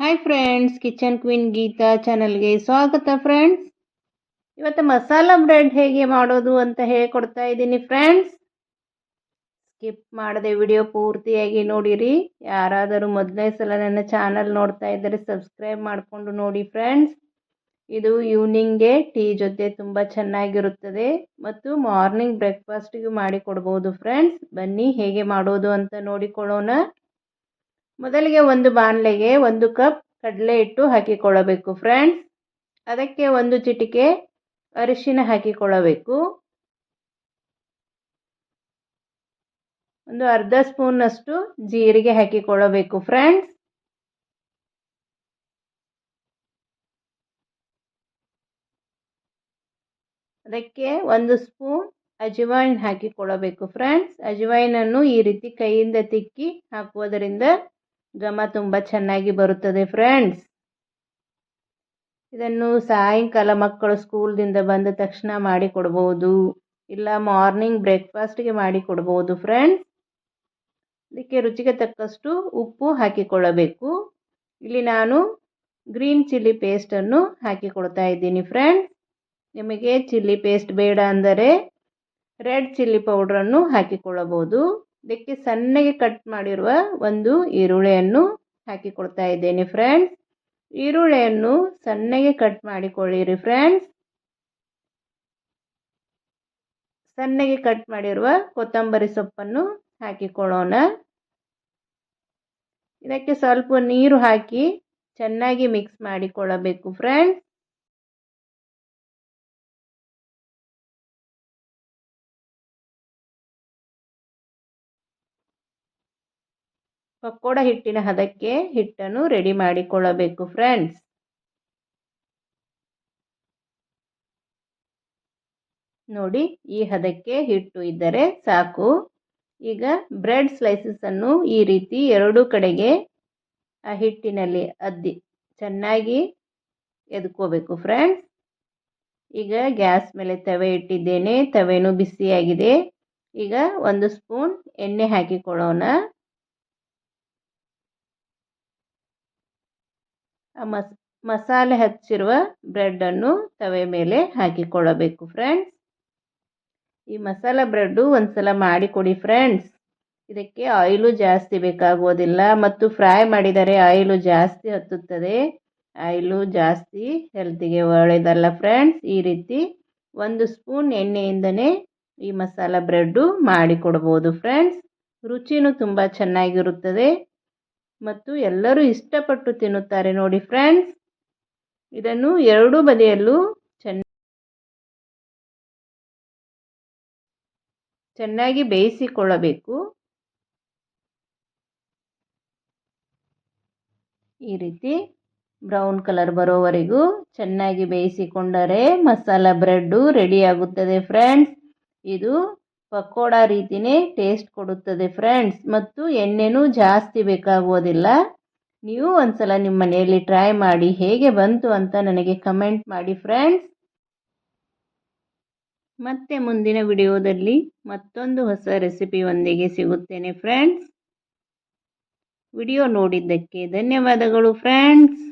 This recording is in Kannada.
Hi friends kitchen queen Geetha ಚಾನಲ್ಗೆ ಸ್ವಾಗತ ಫ್ರೆಂಡ್ಸ್ ಇವತ್ತು ಮಸಾಲ ಬ್ರೆಡ್ ಹೇಗೆ ಮಾಡೋದು ಅಂತ ಹೇಳ್ಕೊಡ್ತಾ ಇದ್ದೀನಿ ಫ್ರೆಂಡ್ಸ್ ಸ್ಕಿಪ್ ಮಾಡದೆ ವಿಡಿಯೋ ಪೂರ್ತಿಯಾಗಿ ನೋಡಿರಿ. ಯಾರಾದರೂ ಮೊದಲನೇ ಸಲ ನನ್ನ ಚಾನಲ್ ನೋಡ್ತಾ ಇದ್ದರೆ ಸಬ್ಸ್ಕ್ರೈಬ್ ಮಾಡಿಕೊಂಡು ನೋಡಿ ಫ್ರೆಂಡ್ಸ್ ಇದು ಈವ್ನಿಂಗ್ಗೆ ಟೀ ಜೊತೆ ತುಂಬ ಚೆನ್ನಾಗಿರುತ್ತದೆ ಮತ್ತು ಮಾರ್ನಿಂಗ್ ಬ್ರೇಕ್ಫಾಸ್ಟಿಗೂ ಮಾಡಿಕೊಡ್ಬೋದು ಫ್ರೆಂಡ್ಸ್ ಬನ್ನಿ ಹೇಗೆ ಮಾಡೋದು ಅಂತ ನೋಡಿಕೊಳ್ಳೋಣ. ಮೊದಲಿಗೆ ಒಂದು ಬಾಣಲೆಗೆ ಒಂದು ಕಪ್ ಕಡಲೆ ಹಿಟ್ಟು ಹಾಕಿಕೊಳ್ಳಬೇಕು ಫ್ರೆಂಡ್ಸ್ ಅದಕ್ಕೆ ಒಂದು ಚಿಟಿಕೆ ಅರಿಶಿನ ಹಾಕಿಕೊಳ್ಳಬೇಕು. ಒಂದು ಅರ್ಧ ಸ್ಪೂನ್ನಷ್ಟು ಜೀರಿಗೆ ಹಾಕಿಕೊಳ್ಳಬೇಕು ಫ್ರೆಂಡ್ಸ್ ಅದಕ್ಕೆ ಒಂದು ಸ್ಪೂನ್ ಅಜವಾಯಿನ್ ಹಾಕಿಕೊಳ್ಳಬೇಕು ಫ್ರೆಂಡ್ಸ್ ಅಜವಾಯಿನನ್ನು ಈ ರೀತಿ ಕೈಯಿಂದ ತಿಕ್ಕಿ ಹಾಕುವುದರಿಂದ ಘಮ ತುಂಬ ಚೆನ್ನಾಗಿ ಬರುತ್ತದೆ ಫ್ರೆಂಡ್ಸ್ ಇದನ್ನು ಸಾಯಂಕಾಲ ಮಕ್ಕಳು ಸ್ಕೂಲ್ದಿಂದ ಬಂದ ತಕ್ಷಣ ಮಾಡಿ ಕೊಡ್ಬೋದು. ಇಲ್ಲ ಮಾರ್ನಿಂಗ್ ಬ್ರೇಕ್ಫಾಸ್ಟ್ಗೆ ಮಾಡಿ ಕೊಡ್ಬೋದು ಫ್ರೆಂಡ್ಸ್ ಇದಕ್ಕೆ ರುಚಿಗೆ ತಕ್ಕಷ್ಟು ಉಪ್ಪು ಹಾಕಿಕೊಳ್ಳಬೇಕು. ಇಲ್ಲಿ ನಾನು ಗ್ರೀನ್ ಚಿಲ್ಲಿ ಪೇಸ್ಟನ್ನು ಹಾಕಿಕೊಡ್ತಾ ಇದ್ದೀನಿ ಫ್ರೆಂಡ್ಸ್ ನಿಮಗೆ ಚಿಲ್ಲಿ ಪೇಸ್ಟ್ ಬೇಡ ಅಂದರೆ ರೆಡ್ ಚಿಲ್ಲಿ ಪೌಡ್ರನ್ನು ಹಾಕಿಕೊಳ್ಳಬಹುದು. ಇದಕ್ಕೆ ಸಣ್ಣಗೆ ಕಟ್ ಮಾಡಿರುವ ಒಂದು ಈರುಳ್ಳಿಯನ್ನು ಹಾಕಿಕೊಡ್ತಾ ಇದ್ದೇನೆ ಫ್ರೆಂಡ್ಸ್ ಈರುಳ್ಳಿಯನ್ನು ಸಣ್ಣಗೆ ಕಟ್ ಮಾಡಿಕೊಳ್ಳಿರಿ ಫ್ರೆಂಡ್ಸ್ ಸಣ್ಣಗೆ ಕಟ್ ಮಾಡಿರುವ ಕೊತ್ತಂಬರಿ ಸೊಪ್ಪನ್ನು ಹಾಕಿಕೊಳ್ಳೋಣ. ಇದಕ್ಕೆ ಸ್ವಲ್ಪ ನೀರು ಹಾಕಿ ಚೆನ್ನಾಗಿ ಮಿಕ್ಸ್ ಮಾಡಿಕೊಳ್ಳಬೇಕು ಫ್ರೆಂಡ್ಸ್ ಪಕೋಡ ಹಿಟ್ಟಿನ ಹದಕ್ಕೆ ಹಿಟ್ಟನ್ನು ರೆಡಿ ಮಾಡಿಕೊಳ್ಳಬೇಕು ಫ್ರೆಂಡ್ಸ್ ನೋಡಿ, ಈ ಹದಕ್ಕೆ ಹಿಟ್ಟು ಇದ್ದರೆ ಸಾಕು. ಈಗ ಬ್ರೆಡ್ ಸ್ಲೈಸಸನ್ನು ಈ ರೀತಿ ಎರಡೂ ಕಡೆಗೆ ಆ ಹಿಟ್ಟಿನಲ್ಲಿ ಅದ್ದಿ, ಚೆನ್ನಾಗಿ ಎದ್ಕೋಬೇಕು ಫ್ರೆಂಡ್ಸ್ ಈಗ ಗ್ಯಾಸ್ ಮೇಲೆ ತವೆ ಇಟ್ಟಿದ್ದೇನೆ. ತವೆನೂ ಬಿಸಿಯಾಗಿದೆ. ಈಗ ಒಂದು ಸ್ಪೂನ್ ಎಣ್ಣೆ ಹಾಕಿಕೊಳ್ಳೋಣ. ಮಸ್, ಮಸಾಲೆ ಹಚ್ಚಿರುವ ಬ್ರೆಡ್ಡನ್ನು ತವೆ ಮೇಲೆ ಹಾಕಿಕೊಳ್ಳಬೇಕು ಫ್ರೆಂಡ್ಸ್. ಈ ಮಸಾಲ ಬ್ರೆಡ್ಡು ಒಂದ್ಸಲ ಮಾಡಿಕೊಡಿ ಫ್ರೆಂಡ್ಸ್. ಇದಕ್ಕೆ ಆಯಿಲು ಜಾಸ್ತಿ ಬೇಕಾಗುವುದಿಲ್ಲ ಮತ್ತು ಫ್ರೈ ಮಾಡಿದರೆ ಆಯಿಲು ಜಾಸ್ತಿ ಹತ್ತುತ್ತದೆ. ಆಯಿಲು ಜಾಸ್ತಿ ಹೆಲ್ತಿಗೆ ಒಳ್ಳೆಯದಲ್ಲ ಫ್ರೆಂಡ್ಸ್. ಈ ರೀತಿ ಒಂದು ಸ್ಪೂನ್ ಎಣ್ಣೆಯಿಂದನೇ ಈ ಮಸಾಲ ಬ್ರೆಡ್ಡು ಮಾಡಿಕೊಡ್ಬೋದು ಫ್ರೆಂಡ್ಸ್. ರುಚಿನೂ ತುಂಬ ಚೆನ್ನಾಗಿರುತ್ತದೆ. ಮತ್ತು ಎಲ್ಲರೂ ಇಷ್ಟಪಟ್ಟು ತಿನ್ನುತ್ತಾರೆ. ನೋಡಿ ಫ್ರೆಂಡ್ಸ್, ಇದನ್ನು ಎರಡೂ ಬದಿಯಲ್ಲೂ ಚೆನ್ನ, ಚೆನ್ನಾಗಿ ಬೇಯಿಸಿಕೊಳ್ಳಬೇಕು. ಈ ರೀತಿ ಬ್ರೌನ್ ಕಲರ್ ಬರೋವರೆಗೂ ಚೆನ್ನಾಗಿ ಬೇಯಿಸಿಕೊಂಡರೆ ಮಸಾಲ ಬ್ರೆಡ್ಡು ರೆಡಿಯಾಗುತ್ತದೆ ಫ್ರೆಂಡ್ಸ್. ಇದು ಪಕೋಡ ರೀತಿನೇ ಟೇಸ್ಟ್ ಕೊಡುತ್ತದೆ ಫ್ರೆಂಡ್ಸ್ ಮತ್ತು ಎಣ್ಣೆನೂ ಜಾಸ್ತಿ ಬೇಕಾಗುವುದಿಲ್ಲ. ನೀವು ಒಂದ್ಸಲ ನಿಮ್ಮ ಮನೆಯಲ್ಲಿ ಟ್ರೈ ಮಾಡಿ ಹೇಗೆ ಬಂತು ಅಂತ ನನಗೆ ಕಮೆಂಟ್ ಮಾಡಿ ಫ್ರೆಂಡ್ಸ್ ಮತ್ತೆ ಮುಂದಿನ ವಿಡಿಯೋದಲ್ಲಿ ಮತ್ತೊಂದು ಹೊಸ ರೆಸಿಪಿಯೊಂದಿಗೆ ಸಿಗುತ್ತೇನೆ ಫ್ರೆಂಡ್ಸ್ ವಿಡಿಯೋ ನೋಡಿದ್ದಕ್ಕೆ ಧನ್ಯವಾದಗಳು ಫ್ರೆಂಡ್ಸ್